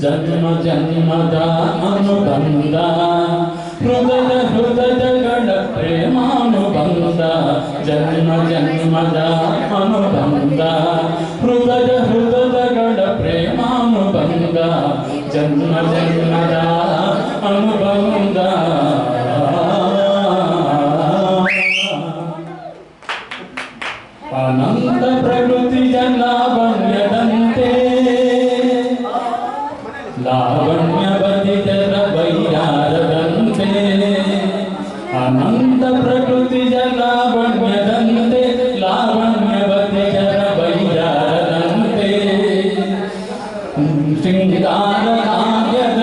జన్మ జన్మద అనుబంధ హృదయ హృదయ గణ ప్రేమానుబంధ జన్మ జన్మద అనుబంధ अनंत प्रकृति जनावण्यदन्ते लावण्यवदित रवैरारदन्ते अनंत प्रकृति जनावण्यदन्ते लावण्यवदित रवैरारदन्ते शृङ्गारकाव्यरथ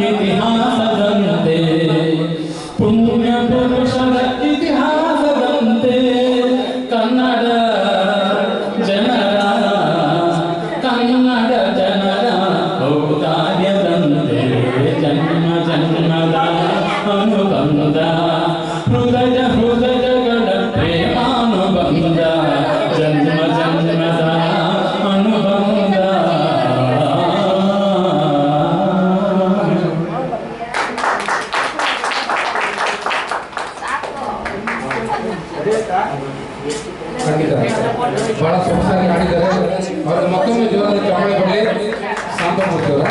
ಇತಿಹಾಸದಂತೆ ಪುಣ್ಯ ಪುರುಷನ ಇತಿಹಾಸದಂತೆ ಕನ್ನಡ ಜನರ ಕನ್ನಡ ಜನರ ಔದಾರ್ಯದಂತೆ ಜನ್ಮ ಜನ್ಮದ ಅನುಬಂಧ ಹೃದಯ ಹೃದಯಗಳ ಪ್ರೇಮಾನುಬಂಧ ಖಂಡಿತ ಬಹಳ ಸೊಗಸಾಗಿ ಮಾಡಿದ್ದಾರೆ. ಅವ್ರಿಗೆ ಮತ್ತೊಮ್ಮೆ ಜೋರಾದ ಚಪ್ಪಾಳೆ ಕೊಡಲಿ ಸಾಂಬಮೂರ್ತಿ ಅವರ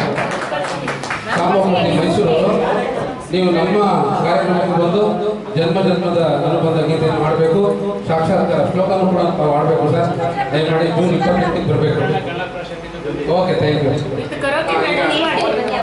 ಸಾಂಬಮೂರ್ತಿ ಮೈಸೂರವರು. ನೀವು ನಮ್ಮ ಕಾರ್ಯಕ್ರಮಕ್ಕೆ ಬಂದು ಜನ್ಮ ಜನ್ಮದ ಅನುಬಂಧ ಗೀತೆಯನ್ನು ಮಾಡಬೇಕು ಸಾಕ್ಷಾತ್ಕಾರ ಶ್ಲೋಕನೂ ಕೂಡ ಮಾಡಬೇಕು ಸರ್. ದಯಮಾಡಿ ಜೂನ್ ಇಪ್ಪತ್ತೆಂಟಕ್ಕೆ ಬರಬೇಕು. Okay, thank you.